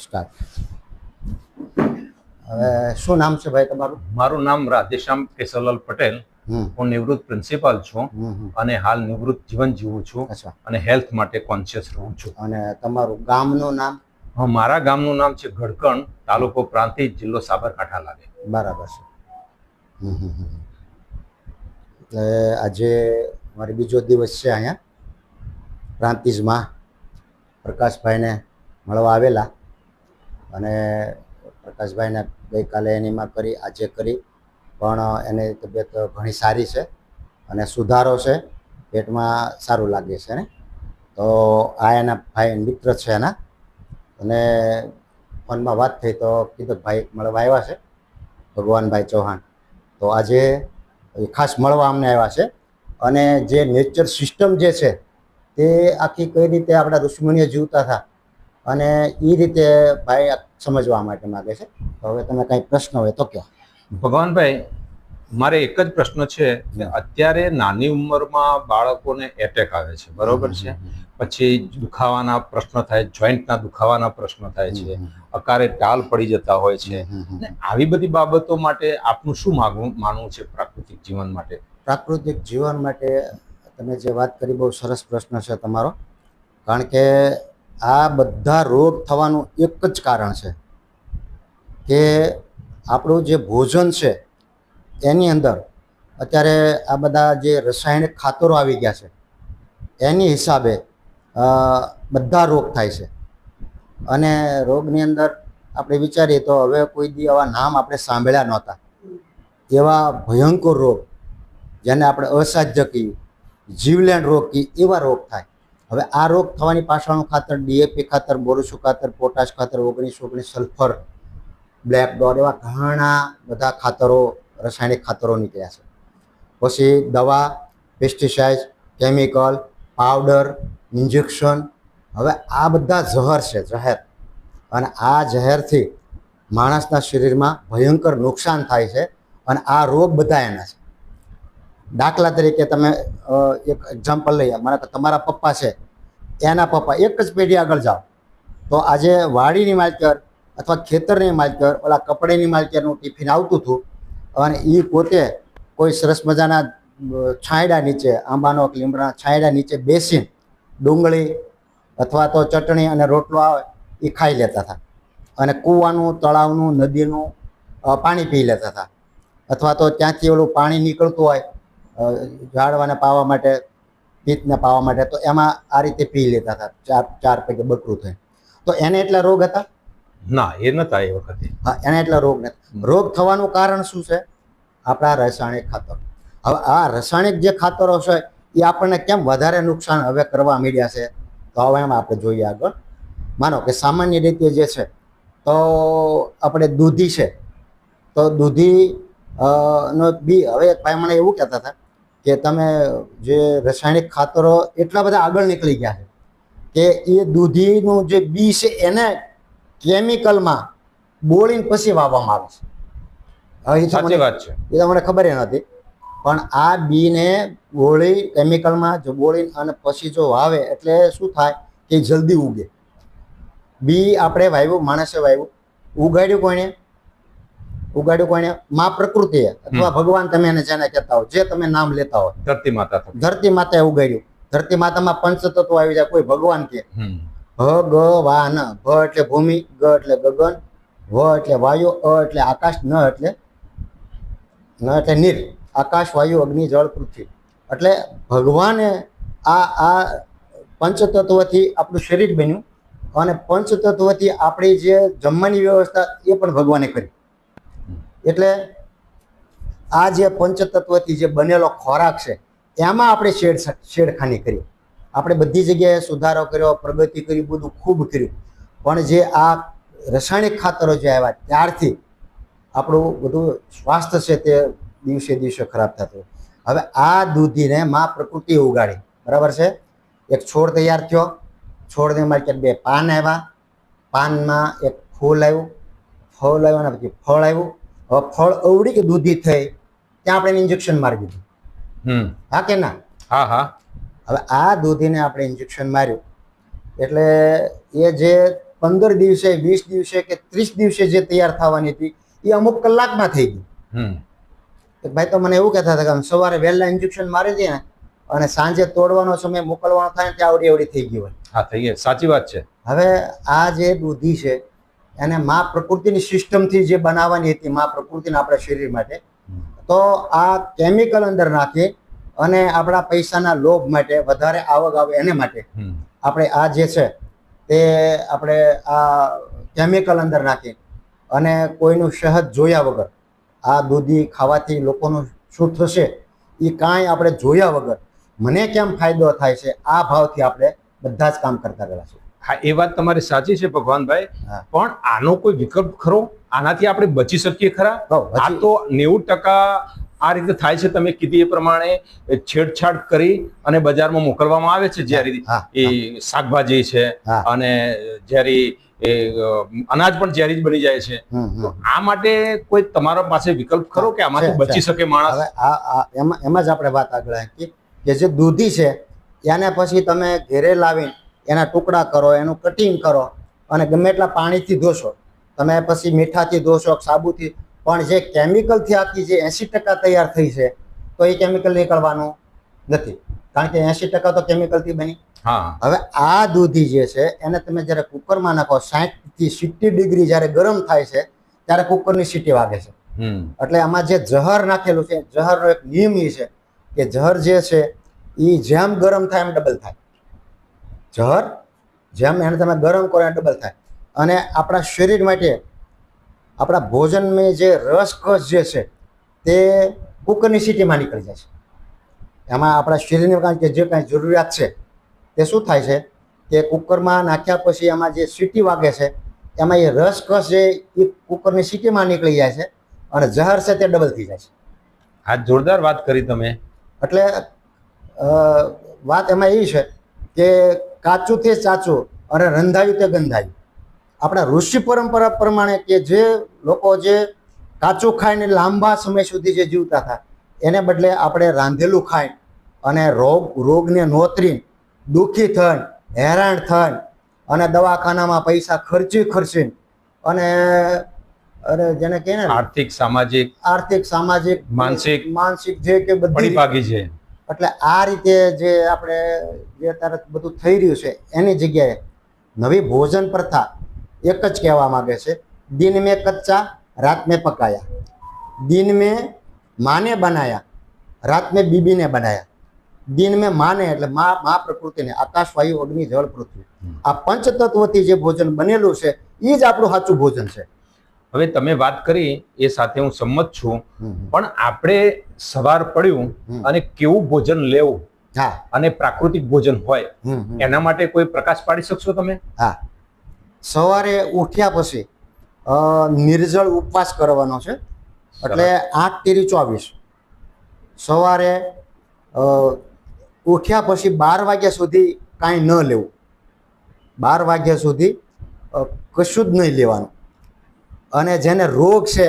Start હવે શું નામ છે ભાઈ તમારું? મારું નામ રાધેશ્યામ કેશવલાલ પટેલ. હું નિવૃત્ત પ્રિન્સિપાલ છું. અને હાલ નિવૃત્ત જીવન જીવું છું અને હેલ્થ માટે કોન્શિયસ રહું છું. અને તમારું ગામનું નામ? હા, મારા ગામનું નામ છે ગઢકણ તાલુકો પ્રાંતિજ જિલ્લો સાબરકાંઠા લાગે. બરાબર છે. એટલે આજે મારે બીજો દિવસ છે અહીંયા. પ્રાંતિજમાં પ્રકાશભાઈને મળવા આવેલા. અને પ્રકાશભાઈને ગઈકાલે એનીમાં કરી, આજે કરી. પણ એની તબિયત ઘણી સારી છે અને સુધારો છે. પેટમાં સારું લાગે છે ને? તો આ એના ભાઈ મિત્ર છે એના. અને ફોનમાં વાત થઈ તો કીધું ભાઈ મળવા આવ્યા છે, ભગવાનભાઈ ચૌહાણ. તો આજે ખાસ મળવા અમને આવ્યા છે. અને જે નેચર સિસ્ટમ જે છે તે આખી કઈ રીતે આપણા ઋષિમુનિઓ જીવતા હતા અને એ રીતે ભાઈ સમજવા માટે માગે છે. તો હવે તમે કંઈ પ્રશ્ન હોય તો કહો. ભગવાનભાઈ મારે એક જ પ્રશ્ન છે કે અત્યારે નાની ઉંમરમાં બાળકોને એટેક આવે છે બરોબર છે? પછી દુખાવાના પ્રશ્ન થાય જોઈન્ટના દુખાવાના પ્રશ્ન થાય છે અકારે ટાલ પડી જતા હોય છે. આવી બધી બાબતો માટે આપનું શું માગવું માનવું છે પ્રાકૃતિક જીવન માટે? પ્રાકૃતિક જીવન માટે તમે જે વાત કરી બહુ સરસ પ્રશ્ન છે તમારો. કારણ કે આ બધા રોગ થવાનું એક જ કારણ છે કે આપણું જે ભોજન છે, એની અંદર અત્યારે આ બધા જે રાસાયણિક ખાતરો આવી ગયા છે, એની હિસાબે બધા રોગ થાય છે. અને રોગની અંદર આપણે વિચારીએ તો હવે કોઈ દી આવા નામ આપણે સાંભળ્યા નહોતા. એવા ભયંકર રોગ, જેને આપણે અસાધ્ય કહીએ, જીવલેણ રોગ કહીએ એવા રોગ થાય. હવે આ રોગ થવાની પાછળનું ખાતર ડીએપી ખાતર, બોરુસુ ખાતર, પોટાશ ખાતર, ઓગણીસ ઓગણીસ સલ્ફર, બ્લેક ડોટ એવા ઘણા બધા ખાતરો, રાસાયણિક ખાતરો નીકળ્યા છે. પછી દવા પેસ્ટિસાઇડ કેમિકલ પાવડર ઇન્જેક્શન હવે આ બધા ઝહર છે જહેર અને આ ઝહેરથી માણસના શરીરમાં ભયંકર નુકસાન થાય છે અને આ રોગ બધા એના છે. દાખલા તરીકે તમે એક એક્ઝામ્પલ લઈએ મારા તમારા પપ્પા છે. એના પપ્પા એક જ પેઢી આગળ જાઓ. તો આજે વાડીની માલકર અથવા ખેતરની માલકર, ઓલા કપડેની માલકરનું ટિફિન આવતું હતું અને એ પોતે કોઈ સરસ મજાના છાંયડા નીચે, આંબાનો કે લીમડાના છાંયડા નીચે બેસીને ડુંગળી અથવા તો ચટણી અને રોટલો આવે એ ખાઈ લેતા હતા. અને કૂવાનું, તળાવનું, નદીનું પાણી પી લેતા હતા. અથવા તો ત્યાંથી ઓલું પાણી નીકળતું હોય ઝાડવાને પાવા માટે પિત્તને પાવા માટે તો એમાં આ રીતે પી લેતા હતા. ચાર ચાર પૈકી બકરું થાય. તો એને એટલા રોગ હતા? ના એ નતા એ વખતે. હા એને એટલા રોગ નથી રોગ થવાનું કારણ શું છે? આપણા રાસાયણિક ખાતરો. હવે આ રાસાયણિક જે ખાતરો છે એ આપણને કેમ વધારે નુકસાન હવે કરવા માંડ્યા છે? તો હવે એમાં આપણે જોઈએ આગળ. માનો કે સામાન્ય રીતે જે છે તો આપણે દૂધી છે. તો દૂધી નો બી હવે એક ભાઈ મને એવું કહેતા હતા કે તમે જે રાસાયણિક ખાતરો એટલા બધા આગળ નીકળી ગયા છે કે એ દૂધીનું જે બી છે એને કેમિકલમાં બોળીને પછી વાવવામાં આવે છે. સાચી વાત છે. એ તો મને ખબર નથી પણ આ બીને બોળી કેમિકલમાં જો બોળી અને પછી જો વાવે એટલે શું થાય કે જલ્દી ઉગે. બી આપણે વાવ્યું માણસે વાવ્યું. ઉગાડ્યું કોણે? ઉગાડ્યું કોને માં પ્રકૃતિ અથવા ભગવાન તમે એને જેને કહેતા હો જે તમે નામ લેતા હો. ધરતી માતા ધરતી માતાએ ઉગાડ્યું. ધરતી માતામાં પંચતત્વ આવી જાય કોઈ ભગવાન કે. હમ. ભ ગ વા ન ભ એટલે ભૂમિ ગ એટલે ગગન વ એટલે વાયુ અ એટલે આકાશ ન એટલે ન એટલે નીર આકાશ વાયુ અગ્નિ જળ પૃથ્વી. એટલે ભગવાને આ આ પંચતત્વથી આપણું શરીર બન્યું. અને પંચતત્વથી આપણી જે જમવાની વ્યવસ્થા એ પણ ભગવાને કરી. એટલે આ જે પંચતત્વથી જે બનેલો ખોરાક છે, એમાં આપણે છેડ છેડખાની કરી. આપણે બધી જગ્યાએ સુધારો કર્યો, પ્રગતિ કરી, બધું ખૂબ કર્યું. પણ જે આ રાસાયણિક ખાતરો જે આવ્યા ત્યારથી આપણું બધું સ્વાસ્થ્ય છે તે દિવસે દિવસે ખરાબ થતું. હવે આ દૂધીને માં પ્રકૃતિ ઉગાડી. બરાબર છે? એક છોડ તૈયાર થયો. છોડને માર્કેટ બે પાન આવ્યા. પાનમાં એક ફૂલ આવ્યું. ફૂલ આવ્યું અને પછી ફળ આવ્યું. ફળ અવડી કે દૂધી થઈ ત્યાં આપણે ઇન્જેક્શન મારી દીધું. હા કે ના? હા હા. હવે આ દૂધીને આપણે ઇન્જેક્શન માર્યું. એટલે એ જે પંદર દિવસે વીસ દિવસે કે ત્રીસ દિવસે જે તૈયાર થવાની હતી એ અમુક કલાકમાં થઈ ગઈ. હમ. ભાઈ તો મને એવું કહેતા હતા કે આમ સવારે વહેલા ઇન્જેક્શન મારી દે ને અને સાંજે તોડવાનો સમય મોકલવાનો થાય ત્યાં આવડી આવડી થઈ ગઈ હોય. હા થઈ ગયા સાચી વાત છે. હવે આ જે દૂધી છે એને મા પ્રકૃતિની સિસ્ટમથી જે બનાવવાની હતી મા પ્રકૃતિના આપણા શરીર માટે. તો આ કેમિકલ અંદર નાખી અને આપણા પૈસાના લોભ માટે વધારે આવક આવે એને માટે આપણે આ જે છે તે આપણે આ કેમિકલ અંદર નાખી અને કોઈનું શહદ જોયા વગર આ દૂધી ખાવાથી લોકોનું શું થશે એ કાંઈ આપણે જોયા વગર મને કેમ ફાયદો થાય છે આ ભાવથી આપણે બધા જ કામ કરતા રહેલા છે હા એ વાત તમારી સાચી છે ભગવાનભાઈ. પણ આનો કોઈ વિકલ્પ ખરો? આનાથી આપણે બચી શકીએ ખરા? આ તો નેવું ટકા આ રીતે થાય છે તમે કીધી એ પ્રમાણે છેડછાડ કરી અને બજારમાં મોકલવામાં આવે છે જ્યારે એ શાકભાજી છે અને જ્યારે એ અનાજ પણ ઝેરી જ બની જાય છે. તો આ માટે કોઈ તમારા પાસે વિકલ્પ ખરો કે આમાંથી બચી શકે માણસ? એમાં એમાં જ આપણે વાત આગળ કે જે દૂધી છે એને પછી તમે ઘેરે લાવીને એના ટુકડા કરો એનું કટિંગ કરો અને ગમે એટલા પાણીથી ધોશો. તમે પછી મીઠાથી ધોશો સાબુથી પણ જે કેમિકલથી આખી જે એંસી ટકા તૈયાર થઈ છે તો એ કેમિકલ નીકળવાનું નથી. કારણ કે એંસી ટકા તો કેમિકલથી બની. હવે આ દૂધી જે છે એને તમે જ્યારે કુકરમાં નાખો સાઠથી સિત્તેર ડિગ્રી જ્યારે ગરમ થાય છે ત્યારે કુકરની સીટી વાગે છે. એટલે આમાં જે જહર નાખેલું છે જહરનો એક નિયમ એ છે કે જહર જે છે એ જેમ ગરમ થાય એમ ડબલ થાય. જહર જેમ એને તમે ગરમ કરો ડબલ થાય. અને આપણા શરીર માટે આપણા ભોજનમાં જે રસકસ જે છે તે કુકરની સીટીમાં નીકળી જાય છે. એમાં આપણા શરીરને કારણ કે જે કાંઈ જરૂરિયાત છે તે શું થાય છે કે કુકરમાં નાખ્યા પછી એમાં જે સીટી વાગે છે એમાં એ રસકસ જે એ કુકરની સીટીમાં નીકળી જાય છે અને જહર છે તે ડબલ થઈ જાય છે. આ જોરદાર વાત કરી તમે. એટલે વાત એમાં એવી છે કે કાચું તે ચાચું અને રંધાયું તે ગંધાયું. આપણા ઋષિ પરંપરા પ્રમાણે કે જે લોકો જે કાચું ખાઈને લાંબા સમય સુધી જે જીવતા હતા એને બદલે આપણે રાંધેલું ખાઈ અને રોગ રોગને નોતરીને દુઃખી થઈને હેરાન થઈને અને દવાખાનામાં પૈસા ખર્ચી ખર્ચીને અને અરે જેને કહે ને આર્થિક સામાજિક આર્થિક સામાજિક માનસિક માનસિક જે કે બધી ભાગી છે. એટલે આ રીતે જે આપણે જે અત્યારે બધું થઈ રહ્યું છે એની જગ્યાએ નવી ભોજન પ્રથા એક જ કહેવા માગે છે દિન મેં કચ્ચા રાત મેં પકાયા. દિન મેં માને બનાયા રાત મેં બીબીને બનાયા. દિન મેં માને એટલે મા મા પ્રકૃતિને આકાશ વાયુ અગ્નિ જળ પૃથ્વી. આ પંચતત્વથી જે ભોજન બનેલું છે એ જ આપણું સાચું ભોજન છે. હવે તમે વાત કરી એ સાથે હું સંમત છું. પણ આપણે સવાર પડ્યું અને કેવું ભોજન લેવું હા. અને પ્રાકૃતિક ભોજન હોય. એના માટે કોઈ પ્રકાશ પાડી શકશો તમે? હા. સવારે ઉઠ્યા પછી નિર્જળ ઉપવાસ કરવાનો છે. એટલે આઠ તેરી ચોવીસ. સવારે ઉઠ્યા પછી બાર વાગ્યા સુધી કાંઈ ન લેવું. બાર વાગ્યા સુધી કશું જ નહીં લેવાનું. અને જેને રોગ છે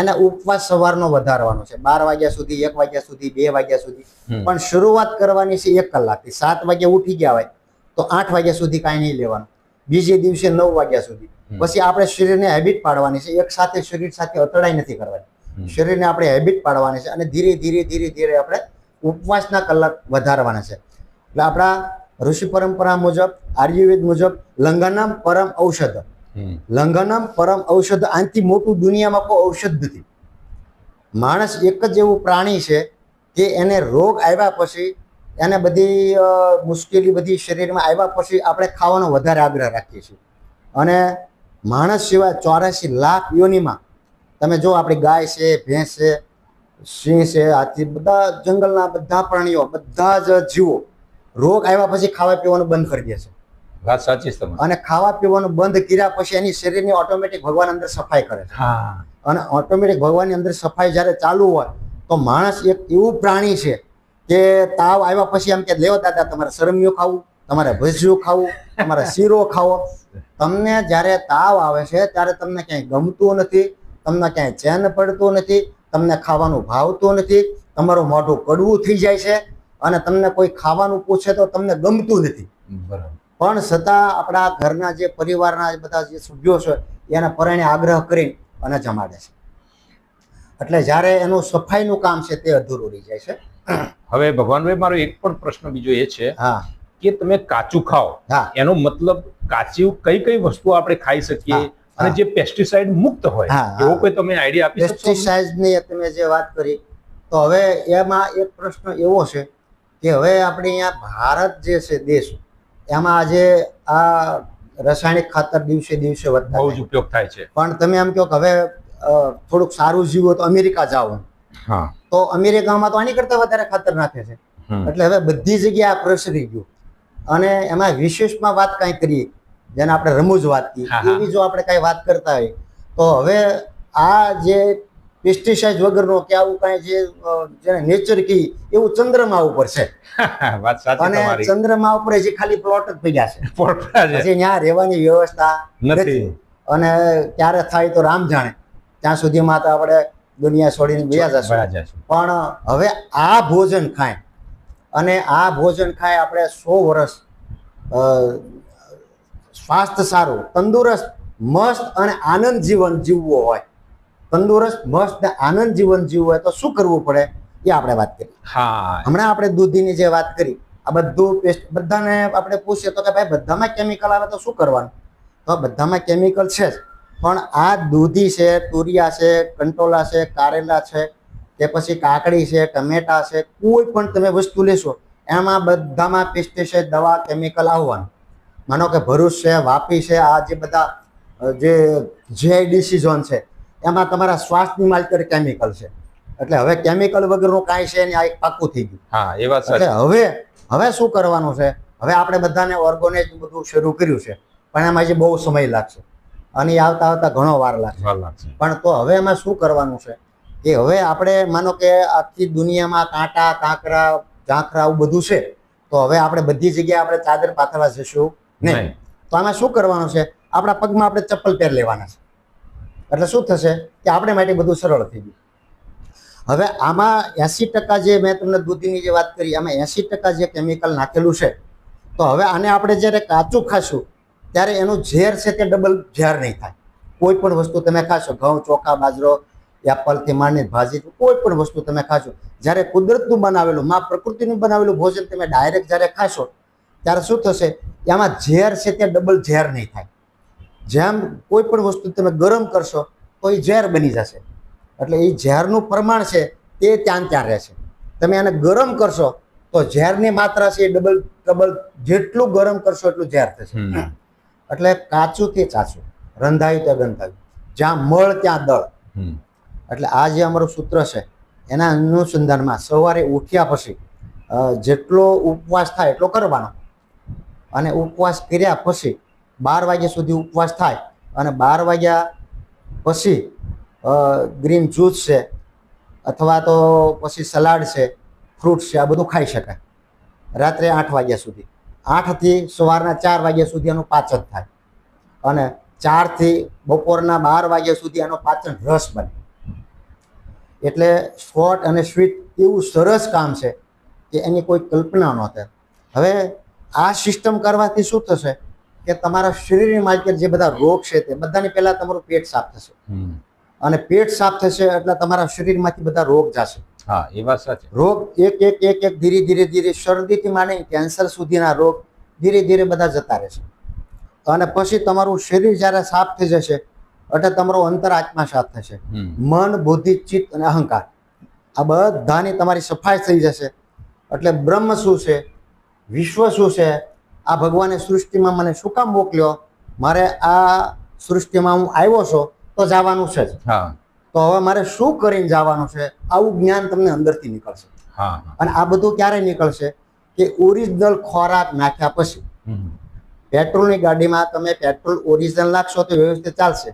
એને ઉપવાસ સવારનો વધારવાનો છે. બાર વાગ્યા સુધી એક વાગ્યા સુધી બે વાગ્યા સુધી. પણ શરૂઆત કરવાની છે એક કલાકથી. સાત વાગે ઉઠી ગયા હોય તો આઠ વાગ્યા સુધી કાંઈ નહીં લેવાનું. બીજે દિવસે નવ વાગ્યા સુધી. પછી આપણે શરીરને હેબિટ પાડવાની છે. એક સાથે શરીર સાથે અતડાઈ નથી કરવાની. શરીરને આપણે હેબિટ પાડવાની છે અને ધીરે ધીરે ધીરે ધીરે આપણે ઉપવાસના કલાક વધારવાના છે. એટલે આપણા ઋષિ પરંપરા મુજબ આયુર્વેદ મુજબ લંગનમ પરમ ઔષધ. લંઘનમ પરમ ઔષધ આનાથી મોટું દુનિયામાં કોઈ ઔષધ નથી. માણસ એક જ એવું પ્રાણી છે કે એને રોગ આવ્યા પછી, એને બધી મુશ્કેલી બધી શરીરમાં આવ્યા પછી આપણે ખાવાનો વધારે આગ્રહ રાખીએ છીએ. અને માણસ સિવાય ચોરાસી લાખ યોનિમાં, તમે જો આપણી ગાય છે, ભેંસ છે, સિંહ છે હાથી બધા જંગલના બધા પ્રાણીઓ, બધા જ જીવો રોગ આવ્યા પછી ખાવા પીવાનું બંધ કરી દે છે. વાત સાચી છે અને ખાવા પીવાનું બંધ કર્યા પછી એની શરીરની ઓટોમેટિક ભગવાન અંદર સફાઈ કરે છે. હા. અને ઓટોમેટિક ભગવાનની અંદર સફાઈ જ્યારે ચાલુ હોય તો માણસ એક એવું પ્રાણી છે કે તાવ આવ્યા પછી એમ કે લેવો દાદા તમારે સરમિયું ખાવું તમારે ભજીયું ખાવું તમારે શીરો ખાવો. તમને જ્યારે તાવ આવે છે ત્યારે તમને ક્યાંય ગમતું નથી તમને ક્યાંય ચેન પડતું નથી તમને ખાવાનું ભાવતું નથી તમારું મોઢું કડવું થઈ જાય છે અને તમને કોઈ ખાવાનું પૂછે તો તમને ગમતું નથી. બરાબર. પણ છતાં આપણા ઘરના જે પરિવારના બધા જે સભ્યો છે એના પરણે આગ્રહ કરી અને જમાડે છે. એટલે જ્યારે એનું સફાઈનું કામ છે તે અધૂરું રહી જાય છે. હવે ભગવાનભાઈ મારો એક પણ પ્રશ્ન બીજો એ છે હા. કે તમે કાચું ખાઓ. હા. એનો મતલબ કાચું કઈ કઈ વસ્તુ આપણે ખાઈ શકીએ અને જે પેસ્ટિસાઇડ મુક્ત હોય. એવો કોઈ તમે આઈડિયા આપી શકો પેસ્ટિસાઇડની તમે જે વાત કરી તો હવે એમાં એક પ્રશ્ન એવો છે કે હવે આપણે અહીંયા ભારત જે છે દેશ એમાં આજે આ રાસાયણિક ખાતર દિવસે દિવસે વધતા બહુ જ ઉપયોગ થાય છે. પણ તમે એમ કહો કે હવે થોડુંક સારું જીવો તો અમેરિકા જાઓ હા. તો અમેરિકામાં તો આની કરતા વધારે ખાતર નાખે છે. એટલે હવે બધી જગ્યાએ આ પ્રસરી ગયું. અને એમાં વિશેષમાં વાત કાંઈ કરીએ જેને આપણે રમૂજ વાત હા. એવી જો આપણે કાંઈ વાત કરતા હોય તો હવે આ જે પેસ્ટિસાઇડ વગરનો કે આવું કાંઈ જે જેને નેચર કી એવું ચંદ્રમા ઉપર છે. વાત સાચી અને ચંદ્રમા ઉપર જે ખાલી પ્લોટ જ પડ્યા છે. પછી ત્યાં રહેવાની વ્યવસ્થા નથી. અને ક્યારે થાય તો રામ જાણે. ત્યાં સુધીમાં તો આપણે દુનિયા છોડીને બીજા જશું. પણ હવે આ ભોજન ખાય. અને આ ભોજન ખાય આપણે સો વર્ષ સ્વાસ્થ્ય સારું તંદુરસ્ત મસ્ત અને આનંદ જીવન જીવવો હોય. તંદુરસ્ત મસ્ત આનંદ જીવન જીવવું હોય તો શું કરવું પડે એ આપણે વાત કરી. હા. હમણાં આપણે દૂધીની જે વાત કરી આ બધું પેસ્ટ બધાને આપણે પૂછીએ તો કે ભાઈ બધામાં કેમિકલ આવે તો શું કરવાનું? તો બધામાં કેમિકલ છે જ. પણ આ દૂધી છે તુરિયા છે કંટોલા છે કારેલા છે કે પછી કાકડી છે ટમેટા છે કોઈ પણ તમે વસ્તુ લેશો એમાં બધામાં પેસ્ટિસાઇડ દવા કેમિકલ આવવાનું. માનો કે ભરૂચ છે વાપી છે આ જે બધા જે જે ડિસિઝન ઝોન છે એમાં તમારા શ્વાસની માલકર કેમિકલ છે. એટલે હવે કેમિકલ વગરનું કાંઈ છે ને આ એક પાકું થઈ ગયું. હા એ વાત એટલે હવે હવે શું કરવાનું છે? હવે આપણે બધાને ઓર્ગોનાઇઝ બધું શરૂ કર્યું છે પણ એમાં જે બહુ સમય લાગશે. અને એ આવતા આવતા ઘણો વાર લાગશે. પણ તો હવે એમાં શું કરવાનું છે? કે હવે આપણે માનો કે આખી દુનિયામાં કાંટા કાંકરા ઝાંખરા આવું બધું છે તો હવે આપણે બધી જગ્યાએ આપણે ચાદર પાથરવા જશું નહીં. નહીં. તો આમાં શું કરવાનું છે? આપણા પગમાં આપણે ચપ્પલ પહેર લેવાના છે. એટલે શું થશે કે આપણે માટે બધું સરળ થઈ ગયું. હવે આમાં એસી ટકા જે મેં તમને દૂધીની જે વાત કરી, આમાં એસી ટકા જે કેમિકલ નાખેલું છે, તો હવે આને આપણે જ્યારે કાચું ખાશું, ત્યારે એનું ઝેર છે તે ડબલ ઝેર નહીં થાય. કોઈ પણ વસ્તુ તમે ખાશો, ઘઉં, ચોખા, બાજરો એપલથી માંડીને ભાજી કોઈ પણ વસ્તુ તમે ખાશો. જ્યારે કુદરતનું બનાવેલું, માં પ્રકૃતિનું બનાવેલું ભોજન તમે ડાયરેક્ટ જ્યારે ખાશો, ત્યારે શું થશે એમાં ઝેર છે તે ડબલ ઝેર નહીં થાય. જેમ કોઈ પણ વસ્તુ તમે ગરમ કરશો તો એ ઝેર બની જશે. એટલે એ ઝેરનું પ્રમાણ છે તે ત્યાં ત્યાં ત્યાં રહેશે તમે એને ગરમ કરશો તો ઝેરની માત્રા છે એ ડબલ ડબલ જેટલું ગરમ કરશો એટલું ઝેર થશે. એટલે કાચું તે ચાચું રંધાયું તે ગંધાયું જ્યાં મળ ત્યાં દળ. એટલે આ જે અમારું સૂત્ર છે એના અનુસંધાનમાં સવારે ઉઠ્યા પછી જેટલો ઉપવાસ થાય એટલો કરવાનો. અને ઉપવાસ કર્યા પછી બાર વાગ્યા સુધી ઉપવાસ થાય અને બાર વાગ્યા પછી ગ્રીન જ્યુસ છે અથવા તો પછી સલાડ છે ફ્રૂટ છે, આ બધું ખાઈ શકાય. રાત્રે આઠ વાગ્યા સુધી. આઠથી સવારના ચાર વાગ્યા સુધી એનું પાચન થાય. અને ચારથી બપોરના બાર વાગ્યા સુધી એનો પાચન રસ બને. એટલે શોર્ટ અને સ્વીટ એવું સરસ કામ છે કે એની કોઈ કલ્પના ન થાય હવે આ સિસ્ટમ કરવાથી શું થશે? કે તમારા શરીરની માર્કેટ જે બધા રોગ છે તે બધાની પહેલા તમારું પેટ સાફ થશે. અને પેટ સાફ થશે એટલે તમારા શરીરમાંથી બધા રોગ જશે. હા એ વાત સાચી. રોગ એક એક એક એક ધીરે ધીરે ધીરે શરદીથી માંડી કેન્સર સુધીના રોગ ધીરે ધીરે બધા જતા રહેશે. અને પછી તમારું શરીર જ્યારે સાફ થઈ જશે એટલે તમારો અંતર આત્મા સાફ થશે. મન બુદ્ધિ ચિત્ત અને અહંકાર. આ બધાની તમારી સફાઈ થઈ જશે. એટલે બ્રહ્મ શું છે? વિશ્વ શું છે? આ ભગવાને સૃષ્ટિમાં મને શું કામ મોકલ્યો? મારે આ સૃષ્ટિમાં હું આવ્યો છો તો જવાનું છે જ. તો હવે મારે શું કરીને જવાનું છે? આવું જ્ઞાન તમને અંદરથી નીકળશે. અને આ બધું ક્યારે નીકળશે? કે ઓરિજિનલ ખોરાક નાખ્યા પછી. પેટ્રોલની ગાડીમાં તમે પેટ્રોલ ઓરિજિનલ નાખશો તો વ્યવસ્થિત ચાલશે.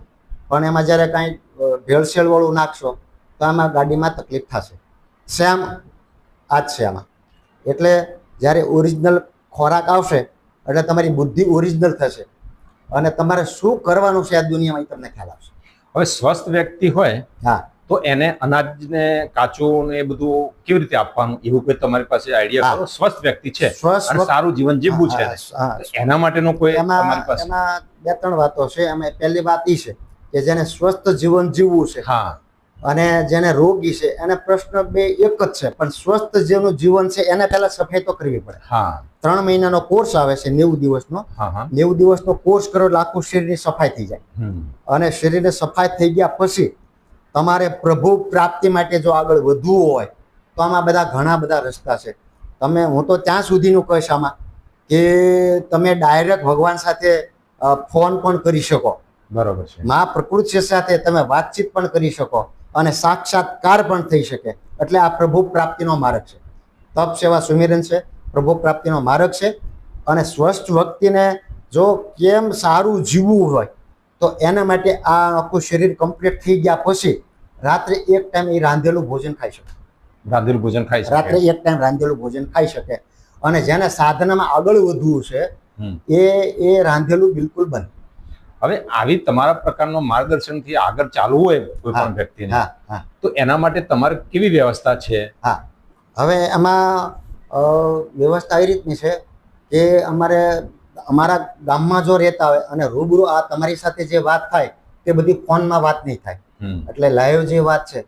પણ એમાં જ્યારે કાંઈ ભેળસેળ વાળું નાખશો તો આમાં ગાડીમાં તકલીફ થશે. સેમ આ જ છે આમાં. એટલે જ્યારે ઓરિજિનલ ખોરાક આવશે એટલે તમારી બુદ્ધિ ઓરિજિનલ થશે. અને તમારે શું કરવાનું છે આ દુનિયામાં એ તમને ખ્યાલ આવશે. હવે સ્વસ્થ વ્યક્તિ હોય હા. તો એને અનાજને કાચું ને એ બધું કેવી રીતે આપવાનું? એવું કોઈ તમારી પાસે આઈડિયા કરો? સ્વસ્થ વ્યક્તિ છે. સ્વસ્થ અને સારું જીવન જીવવું છે. એના માટેનો કોઈ તમારી પાસે? એમાં બે ત્રણ વાતો છે. અમે પહેલી વાત એ છે કે જેને સ્વસ્થ જીવન જીવવું છે હા. અને જેને રોગી છે એને પ્રશ્ન બે એક જ છે. પણ સ્વસ્થ જેનું જીવન છે એને પહેલા સફાઈ તો કરવી પડે. હા. ત્રણ મહિનાનો કોર્સ આવે છે નેવું દિવસનો. નેવું દિવસનો કોર્સ કરો એટલે આખું શરીરની સફાઈ થઈ જાય. અને શરીરને સફાઈ થઈ ગયા પછી તમારે પ્રભુ પ્રાપ્તિ માટે જો આગળ વધવું હોય તો આમાં બધા ઘણા બધા રસ્તા છે. તમે હું તો ત્યાં સુધીનું કહીશ આમાં કે તમે ડાયરેક્ટ ભગવાન સાથે ફોન પણ કરી શકો. બરોબર છે. મા પ્રકૃતિ સાથે તમે વાતચીત પણ કરી શકો. અને સાક્ષાત્કાર પણ થઈ શકે. એટલે આ પ્રભુ પ્રાપ્તિનો માર્ગ છે. તપ સેવા સુમિરન છે પ્રભુ પ્રાપ્તિનો માર્ગ છે. અને સ્વસ્થ વ્યક્તિને જો કેમ સારું જીવવું હોય તો એના માટે આ આખું શરીર કમ્પ્લીટ થઈ ગયા પછી રાત્રે એક ટાઈમ એ રાંધેલું ભોજન ખાઈ શકે. રાંધેલું ભોજન ખાઈ શકે. રાત્રે એક ટાઈમ રાંધેલું ભોજન ખાઈ શકે. અને જેને સાધનામાં આગળ વધવું છે એ એ રાંધેલું બિલકુલ બંધ. હવે આવી તમારા પ્રકારનો માર્ગદર્શનથી આગળ ચાલવું હોય કોઈ પણ વ્યક્તિને તો એના માટે તમારે કેવી વ્યવસ્થા છે? હા. હવે એમાં વ્યવસ્થા એ રીતની છે કે અમારે અમારા ગામમાં જો રહેતા હોય અને રૂબરૂ આ તમારી સાથે જે વાત થાય તે બધી ફોનમાં વાત નહીં થાય. એટલે લાઈવ જે વાત છે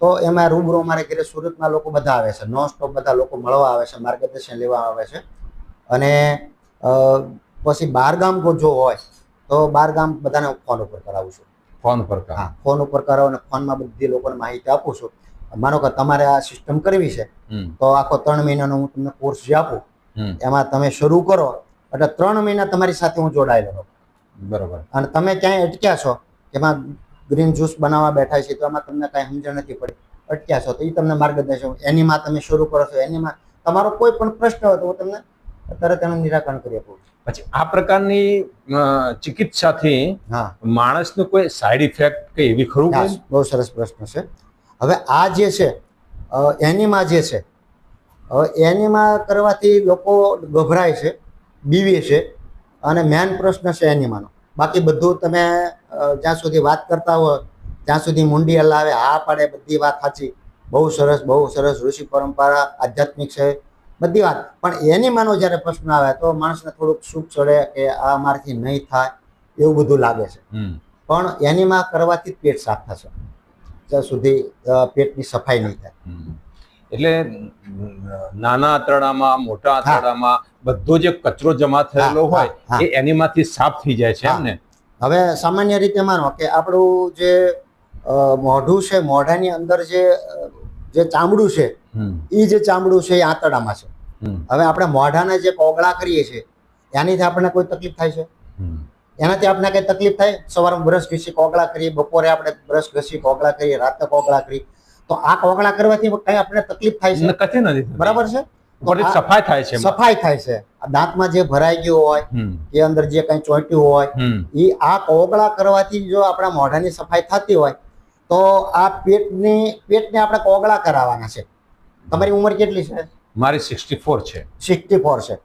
તો એમાં રૂબરૂ અમારે ઘરે સુરતના લોકો બધા આવે છે. નોન સ્ટોપ બધા લોકો મળવા આવે છે માર્ગદર્શન લેવા આવે છે. અને પછી બહારગામ જો હોય તો બાર ગામ બધાને ફોન ઉપર કરાવું છું. ફોન ઉપર હા ફોન ઉપર કરાવો અને ફોનમાં બધી લોકોને માહિતી આપું છું. માનો કે તમારે આ સિસ્ટમ કરવી છે તો આખો ત્રણ મહિનાનો હું તમને કોર્સ જે આપું એમાં તમે શરૂ કરો એટલે ત્રણ મહિના તમારી સાથે હું જોડાયેલો રહું. બરોબર. અને તમે ક્યાંય અટક્યા છો એમાં ગ્રીન જ્યુસ બનાવવા બેઠા છે તો એમાં તમને કાંઈ સમજણ નથી પડી. અટક્યા છો તો એ તમને માર્ગદર્શન એનીમાં તમે શરૂ કરો છો એનીમાં તમારો કોઈ પણ પ્રશ્ન હોય તો હું તમને તરત એનું નિરાકરણ કરી આપું છું. પછી આ પ્રકારની ચિકિત્સાથી હા. માણસનું કોઈ સાઈડ ઇફેક્ટ કે એવી ખરું બહુ સરસ પ્રશ્ન છે. હવે આ જે છે એનીમાં જે છે એનીમાં કરવાથી લોકો ગભરાય છે બીવે છે અને મેન પ્રશ્ન છે એનીમાનો. બાકી બધું તમે જ્યાં સુધી વાત કરતા હો ત્યાં સુધી મુંડી હલાવે હા પાડે બધી વાત સાચી. બહુ સરસ બહુ સરસ ઋષિ પરંપરા આધ્યાત્મિક છે. બધી વાત. પણ એની માનો જ્યારે પ્રશ્ન આવે તો માણસને થોડુંક સુખ ચડે કે આ મારાથી નહીં થાય એવું બધું લાગે છે. પણ એનીમાં કરવાથી પેટ સાફ થશે. જ્યાં સુધી પેટની સફાઈ નહીં થાય. એટલે નાના આંતરડામાં મોટા આંતરડામાં બધો જે કચરો જમા થયેલો હોય. એ એનીમાંથી સાફ થઈ જાય છે એમને ને? હવે સામાન્ય રીતે માનો કે આપણું જે મોઢું છે મોઢાની અંદર જે જે ચામડું છે એ જે ચામડું છે એ આંતરડામાં છે. હવે આપણે મોઢાને જે કોગળા કરીએ છીએ એનાથી આપણને કોઈ તકલીફ થાય છે? એનાથી આપણને કઈ તકલીફ થાય? સવારમાં બ્રશ ઘસી કોગળા કરીએ બપોરે આપણે બ્રશ ઘસી કોગળા કરીએ રાતે કોગળા કરીએ તો આ કોગળા કરવાથી કઈ આપણને તકલીફ થાય છે? નથી બરાબર છે? સફાઈ થાય છે સફાઈ થાય છે. દાંતમાં જે ભરાઈ ગયું હોય એ અંદર જે કઈ ચોંટ્યું હોય એ આ કોગળા કરવાથી જો આપણા મોઢાની સફાઈ થતી હોય તો આ પેટની પેટને આપણે કોગળા કરાવવાના છે. તમારી ઉંમર કેટલી છે? મારી સિક્સટી ફોર છે. સિક્સટી ફોર છે.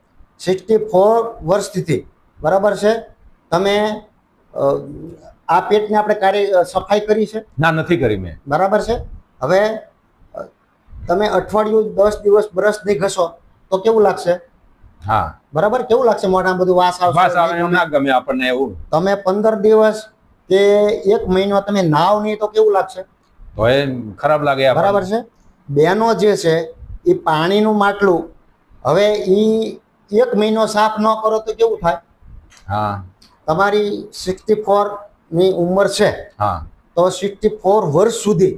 સિક્સટી ફોર વર્ષથી બરાબર છે? તમે આ પેટને આપણે કાર્ય સફાઈ કરી છે? ના નથી કરી મેં. બરાબર છે? હવે તમે અઠવાડિયું દસ દિવસ બ્રશ નહીં ઘસો તો કેવું લાગશે? હા. બરાબર? કેવું લાગશે? મોઢામાં બધું વાસ આવશે? વાસ આવે ના ગમે આપણને એવું. તમે પંદર દિવસ કે એક મહિનો તમે નાવ નહીં તો કેવું લાગશે? તો એ ખરાબ લાગે બરાબર છે? બેનો જે છે એ પાણીનું માટલું હવે એ એક મહિનો સાફ ન કરો તો કેવું થાય? હા. તમારી સિક્સટી ફોરની ઉંમર છે. હા. તો સિક્સટી ફોર વર્ષ સુધી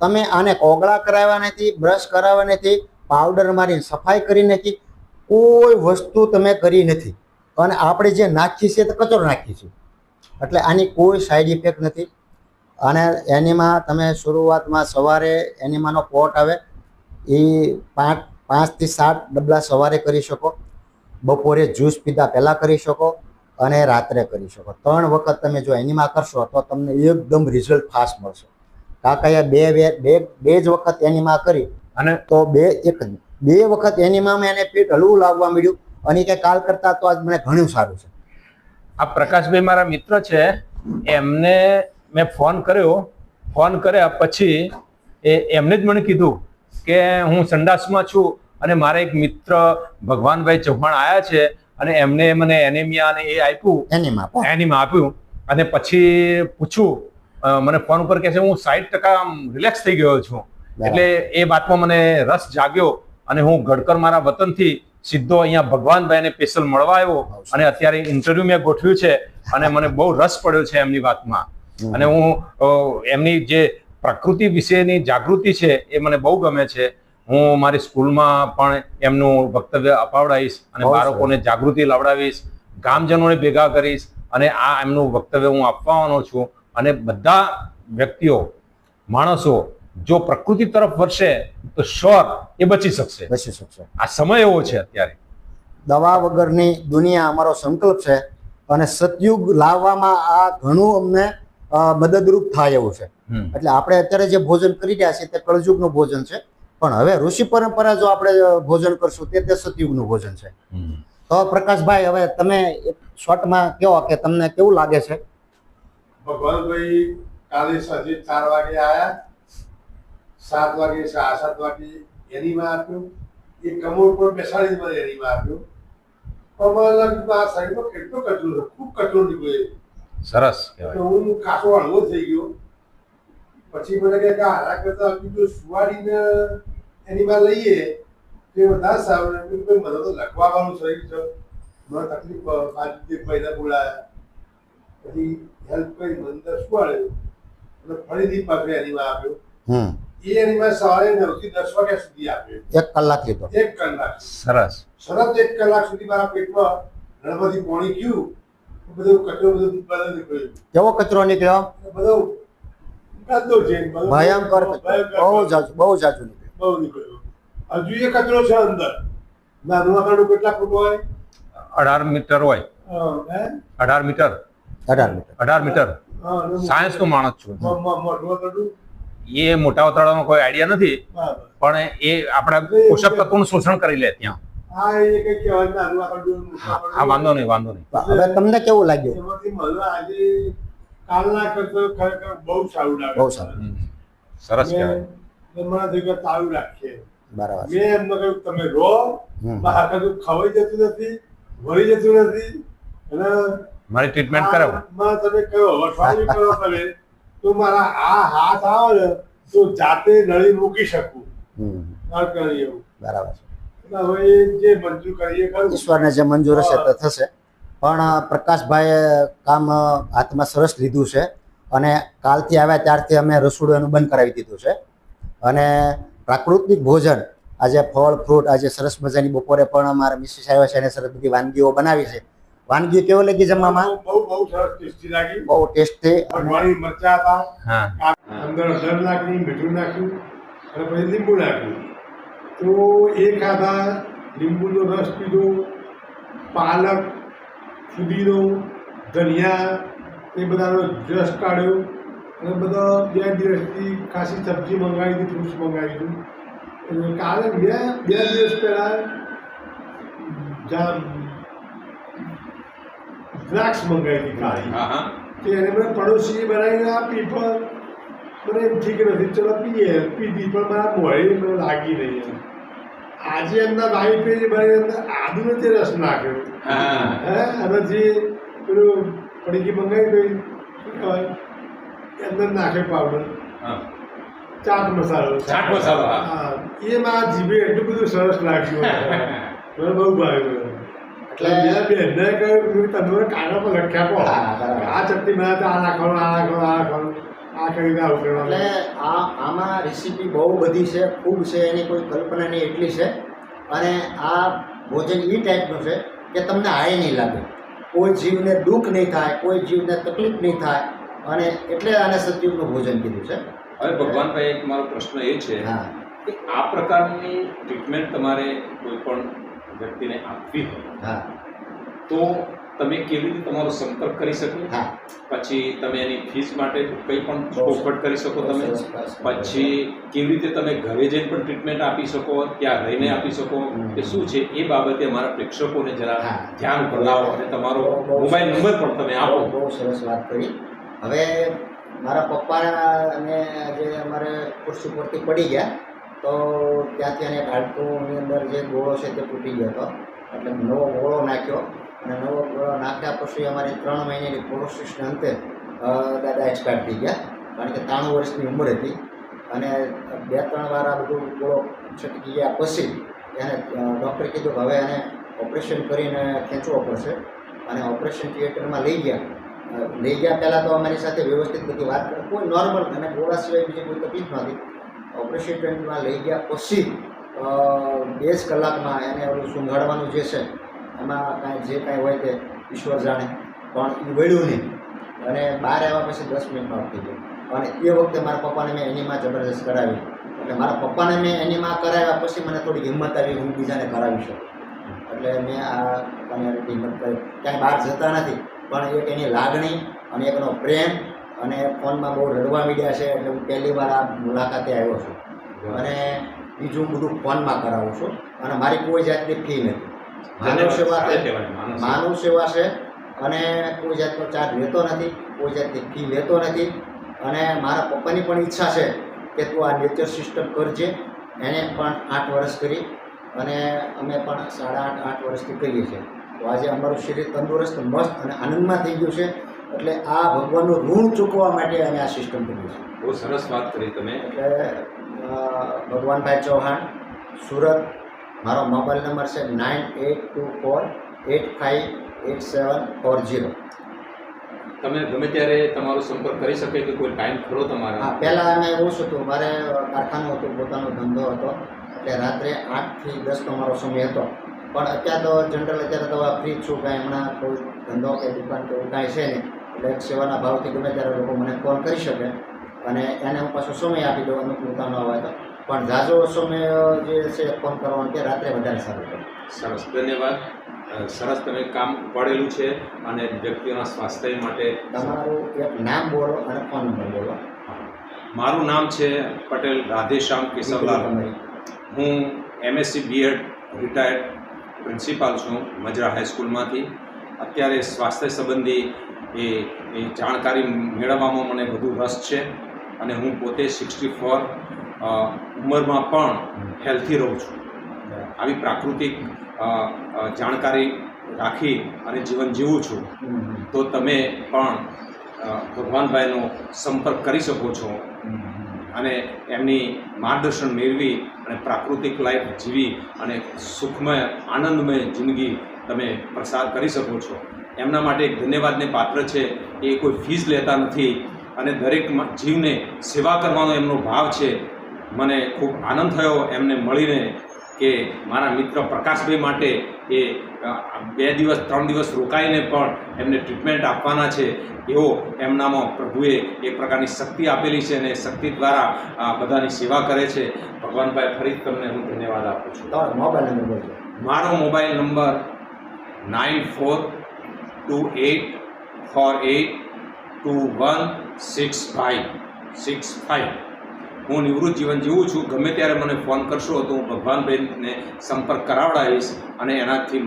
તમે આને કોગળા કરાવ્યા નથી બ્રશ કરાવ્યા નથી પાવડર મારી સફાઈ કરી નથી કોઈ વસ્તુ તમે કરી નથી. અને આપણે જે નાખીએ છીએ તો કચરો નાખીએ છીએ એટલે આની કોઈ સાઈડ ઇફેક્ટ નથી. અને એનીમાં તમે શરૂઆતમાં સવારે એનીમાનો પોટ આવે, એ પાંચ, પાંચથી સાત ડબલા સવારે કરી શકો. બપોરે જ્યુસ પીધા પહેલાં કરી શકો અને રાત્રે કરી શકો. ત્રણ વખત તમે જો એનીમાં કરશો તો તમને એકદમ રિઝલ્ટ ફાસ્ટ મળશે. કાકાએ બે બે- બે જ વખત એનીમાં કરી અને તો બે, એક, બે વખત એનીમાં એને પેટ હલવું લાવવા મળ્યું અને કે કાલ કરતાં તો આજ મને ઘણું સારું છે. આ પ્રકાશભાઈ મારા મિત્ર છે એમને મેં ફોન કર્યો. ફોન કર્યા પછી એ એમને જ મને કીધું કે હું સંડાસમાં છું અને મારા એક મિત્ર ભગવાનભાઈ ચૌહાણ આવ્યા છે અને એમને મને એનેમિયા અને એ આપ્યું. એની માપ આપ્યું. અને પછી પૂછ્યું મને ફોન ઉપર કહે છે હું સાઠ ટકા રિલેક્સ થઈ ગયો છું. એટલે એ વાતમાં મને રસ જાગ્યો અને હું ગડકર મારા વતનથી સીધો અહીંયા ભગવાનભાઈને સ્પેશિયલ મળવા આવ્યો અને અત્યારે ઇન્ટરવ્યુ મેં ગોઠવ્યું છે અને મને બહુ રસ પડ્યો છે એમની વાતમાં. અને હું એમની જે પ્રકૃતિ વિશેની જાગૃતિ છે એ મને બહુ ગમે છે. હું મારી સ્કૂલમાં પણ એમનું વક્તવ્ય અપાવડાવીશ અને બાળકોને જાગૃતિ લાવડાવીશ ગામજનોને ભેગા કરીશ અને આ એમનું વક્તવ્ય હું આપવાનો છું. અને બધા વ્યક્તિઓ માણસો જો પ્રકૃતિ તરફ વળશે તો શ્યોર એ બચી શકશે. બચી શકશે. આ સમય એવો છે અત્યારે. દવા વગરની દુનિયા અમારો સંકલ્પ છે અને સતયુગ લાવવામાં આ ઘણું અમને મદદરૂપ થાય એવું છે. એટલે આપણે અત્યારે જે ભોજન કરી રહ્યા છીએ તે કળજુગનું ભોજન છે. પણ હવે ઋષિ પરંપરા જો આપણે ભોજન કરશું તે તે સતયુગનું ભોજન છે. તો પ્રકાશભાઈ હવે તમે એક શોર્ટમાં કહો કે તમને કેવું લાગે છે? ભગવાનભાઈ કાલે સાંજે ચાર વાગે આયા. સાત વાગે આ સાત વાગે એનીમાં આપ્યું. એ કમોડ પર બેસાડી મને એનીમાં આપ્યું. આ શરીરમાં કેટલો કચરો ખૂબ કચરો નીકળ્યો સરસ હું ખાસો હળવો થઈ ગયો. પછી મને કહે કે હારા કરતા બીજું સુવાડીને એનીમાં લઈએ. તો એ બધા સારું મને તો લખવાવાનું શરીર છે. મને તકલીફ પાંચ મહિના બોલાયા. પછી હેલ્પ કરી મને સુવાડ્યો. અને ફરીથી પાછું એનીમાં આપ્યો. હમ એ એનીમાં સવારે નવ દસ વાગ્યા સુધી આપ્યો એક કલાક લીધો એક કલાક સરસ સરસ એક કલાક સુધી મારા પેટમાં ગણપતિ પાણી ગયું બધું કચરો બધું બધું નીકળ્યું કેવો કચરો નીકળ્યો બધો ભયંકર બહુ જાજુ બહુ જાજુ નીકળ્યો બહુ નીકળ્યો હજુ એ કચરો છે અંદર નાનું આકારનું કેટલા ફૂટ હોય અઢાર મીટર હોય? અઢાર મીટર અઢાર મીટર અઢાર મીટર સાયન્સ નો માણસ છું મ- મ- મોઢું આકારનું? એ મોટા ઉતાળામાં કોઈ આઈડિયા નથી પણ એ આપણા પોષક તત્વોનું શોષણ કરી લે ત્યાં. હા વાંધો નહીં વાંધો નહીં. હવે તમને કેવું લાગ્યું? કાલના કરતા ખરેખર બહુ સારું લાગે. બહુ સારું. સરસ કહેવાય. મને તારું રાખીએ. બરાબર. મેં એમને કહ્યું તમે રહો. હમ. બહાર ખવાઈ જતું નથી વળી જતું નથી. અને મારી ટ્રીટમેન્ટ કરાવો. માં તમે કયો? અઠવાડિયું કરો તમે તો મારા આ હાથ આવે ને તો જાતે નળી મૂકી શકું. બરાબર હવે જે મંજૂર કરીએ ઈશ્વરને જે મંજૂર હશે તે થશે. પણ પ્રકાશભાઈએ કામ હાથમાં સરસ લીધું છે અને કાલથી આવ્યા ત્યારથી અમે રસોડું એનું બંધ કરાવી દીધું છે. અને પ્રાકૃતિક ભોજન આજે ફળ ફ્રૂટ આજે સરસ મજાની બપોરે પણ અમારા મિસિસ આવ્યા છે અને સરસ બધી વાનગીઓ બનાવી છે. વાનગીઓ કેવો લાગી જમવામાં? બહુ બહુ સરસ ટેસ્ટી લાગી. બહુ ટેસ્ટી. ભગવાની મરચા હતા. હા. અંદર હળદર નાખી મીઠું નાખ્યું અને પછી લીંબુ નાખ્યું. તો એ ખાધા લીંબુનો રસ પીધો પાલક ફુદીનો ધનિયા એ બધાનો રસ કાઢ્યો અને બધા બે દિવસથી ખાસી સબ્જી મંગાવી હતી ફ્રૂટ્સ મંગાવી હતું. કાલે મેં બે દિવસ પહેલાં જામ દ્રાક્ષ મંગાવી હતી કાળી. એને મને પડોશીએ બનાવીને આપી પણ મને એમ ઠીક નથી. ચલો પીએ. પીધી પણ મારા મોઢે મને લાગી નહીં. આજે એમના ભાઈ જે બનાવી અંદર આદુ નથી રસ નાખ્યો. હે. અને જે પેલું પડીકી મંગાવી ગઈ શું કહેવાય અંદર નાખે પાવડર હા. ચાટ મસાલો. ચાટ મસાલો, હા. હા. એ મારા જીભે એટલું બધું સરસ લાગ્યું. મને બહુ ભાવ્યું. એટલે મેં બેનને કહ્યું તમે કાગળ પર લખ્યા હા, આ ચટણી બનાવે તો આ નાખવાનું આ નાખવાનું આ નાખવાનું આ કરીને આવું એટલે આ આમાં રેસીપી બહુ બધી છે ખૂબ છે એની કોઈ કલ્પના નહીં એટલી છે. અને આ ભોજન એ ટાઈપનું છે કે તમને હાય નહીં લાગે. કોઈ જીવને દુઃખ નહીં થાય કોઈ જીવને તકલીફ નહીં થાય. અને એટલે આને સજીવનું ભોજન કીધું છે. હવે ભગવાનભાઈ એક મારો પ્રશ્ન એ છે હા. કે આ પ્રકારની ટ્રીટમેન્ટ તમારે કોઈ પણ વ્યક્તિને આપવી હોય હા. તો તમે કેવી રીતે તમારો સંપર્ક કરી શકો? હા. પછી તમે એની ફીસ માટે કંઈ પણ ચોખવટ કરી શકો તમે. પછી કેવી રીતે તમે ઘરે જઈને પણ ટ્રીટમેન્ટ આપી શકો ત્યાં રહીને આપી શકો? કે શું છે? એ બાબતે અમારા પ્રેક્ષકોને જરા ધ્યાન લાવો અને તમારો મોબાઈલ નંબર પણ તમે આપો. બહુ બહુ સરસ વાત કરી. હવે મારા પપ્પા અને જે અમારે ખુરશી પરથી પડી ગયા. તો ત્યાંથી એને હાડકુની અંદર જે ગોળો છે તે તૂટી ગયો હતો. એટલે નવો ગોળો નાખ્યો અને નવો ગોળો નાખ્યા પછી અમારી ત્રણ મહિનાની પ્રોસેસને અંતે દાદા એક્સપાયર થઈ ગયા. કારણ કે ત્રાણું વર્ષની ઉંમર હતી. અને બે ત્રણ વાર આ બધું ગોળો છટકી ગયા પછી એને ડૉક્ટરે કીધું કે હવે એને ઓપરેશન કરીને ખેંચવો પડશે. અને ઓપરેશન થિયેટરમાં લઈ ગયા. લઈ ગયા પહેલાં તો અમારી સાથે વ્યવસ્થિત બધી વાત કરી કોઈ નોર્મલ અને ગોળા સિવાય બીજી કોઈ તકલીફ નહોતી. ઓપરેશન ટેન્ટમાં લઈ ગયા પછી બે જ કલાકમાં એને ઓલું સુંઘાડવાનું જે છે, એમાં કાંઈ જે કાંઈ હોય તે ઈશ્વર જાણે. પણ એ વળ્યું નહીં. અને બહાર આવ્યા પછી દસ મિનિટમાં ઉઠી ગયો. અને એ વખતે મારા પપ્પાને મેં એનીમાં જબરદસ્ત કરાવી. એટલે મારા પપ્પાને મેં એનીમાં કરાવ્યા પછી મને થોડી હિંમત આવી, હું બીજાને કરાવી શકું. એટલે મેં આ હિંમત કરી. ક્યાંય બહાર જતા નથી, પણ એક એની લાગણી અને એકનો પ્રેમ અને ફોનમાં બહુ રડવા મીડ્યા છે એટલે હું પહેલી વાર આ મુલાકાતે આવ્યો છું. અને બીજું બધું ફોનમાં કરાવું છું. અને મારી કોઈ જાતની ફી નથી. માનવ સેવા. માનવ સેવા. છે. અને કોઈ જાતનો ચાર્જ લેતો નથી કોઈ જાતની ફી લેતો નથી. અને મારા પપ્પાની પણ ઈચ્છા છે કે તું આ નેચર સિસ્ટમ કરજે. એને પણ આઠ વર્ષ કરી અને અમે પણ સાડા આઠ આઠ વર્ષથી કરીએ છીએ. તો આજે અમારું શરીર તંદુરસ્ત મસ્ત અને આનંદમાં થઈ ગયું છે. એટલે આ ભગવાનનું ઋણ ચૂકવવા માટે અમે આ સિસ્ટમ કર્યું છે. બહુ સરસ વાત કરી તમે. એટલે ભગવાનભાઈ ચૌહાણ સુરત મારો મોબાઈલ નંબર છે nine eight two four eight five eight seven four zero તમે ગમે ત્યારે તમારો સંપર્ક કરી શકે કે કોઈ ટાઈમ ખરો હા તમારા પહેલાં અમે એવું શું હતું. મારે કારખાનું હતું પોતાનો ધંધો હતો. એટલે રાત્રે આઠથી દસનો મારો સમય હતો. પણ અત્યારે તો જનરલ અત્યારે તો ફ્રી છું. કાંઈ હમણાં કોઈ ધંધો કે દુકાન કે એવું કાંઈ છે નહીં. એટલે સેવાના ભાવથી ગમે ત્યારે લોકો મને ફોન કરી શકે અને એને હું પાછો સમય આપી દઉં અનુકૂળતા ન હોય તો. પણ ઝાઝો સમય જે છે ફોન કરવાનો તે રાત્રે વધારે સારું પડે. સરસ ધન્યવાદ. સરસ તમે કામ પડેલું છે અને વ્યક્તિઓના સ્વાસ્થ્ય માટે તમારું એક નામ બોલો અને ફોન નંબર બોલો. મારું નામ છે પટેલ રાધેશ્યામ કેશવલાલ. હું એમએસસી બીએડ રિટાયર્ડ પ્રિન્સિપાલ છું મજરા હાઈસ્કૂલમાંથી અત્યારે સ્વાસ્થ્ય સંબંધી એ એ જાણકારી મેળવવામાં મને વધુ રસ છે અને હું પોતે સિક્સટી ફોર ઉંમરમાં પણ હેલ્થી રહું છું આવી પ્રાકૃતિક જાણકારી રાખી અને જીવન જીવું છું, તો તમે પણ ભગવાનભાઈનો સંપર્ક કરી શકો છો. અને એમની માર્ગદર્શન મેળવી અને પ્રાકૃતિક લાઈફ જીવી અને સુખમય, આનંદમય જિંદગી તમે પ્રસાર કરી શકો છો એમના માટે એક ધન્યવાદને પાત્ર છે. એ કોઈ ફીસ લેતા નથી અને દરેક જીવને સેવા કરવાનો એમનો ભાવ છે. મને ખૂબ આનંદ થયો એમને મળીને કે મારા મિત્ર પ્રકાશભાઈ માટે એ બે દિવસ ત્રણ દિવસ રોકાઈને પણ એમને ટ્રીટમેન્ટ આપવાના છે. એવો એમનામાં પ્રભુએ એક પ્રકારની શક્તિ આપેલી છે અને શક્તિ દ્વારા આ બધાની સેવા કરે છે. ભગવાનભાઈ ફરી તમને હું ધન્યવાદ આપું છું. તમારો મોબાઈલ નંબર મારો mobile number nine four two eight four eight two one six five six five હું નિવૃત્ત જીવન જીવું છું. ગમે ત્યારે મને ફોન કરશો તો હું ભગવાનબેનને સંપર્ક કરાવડાવીશ અને એનાથી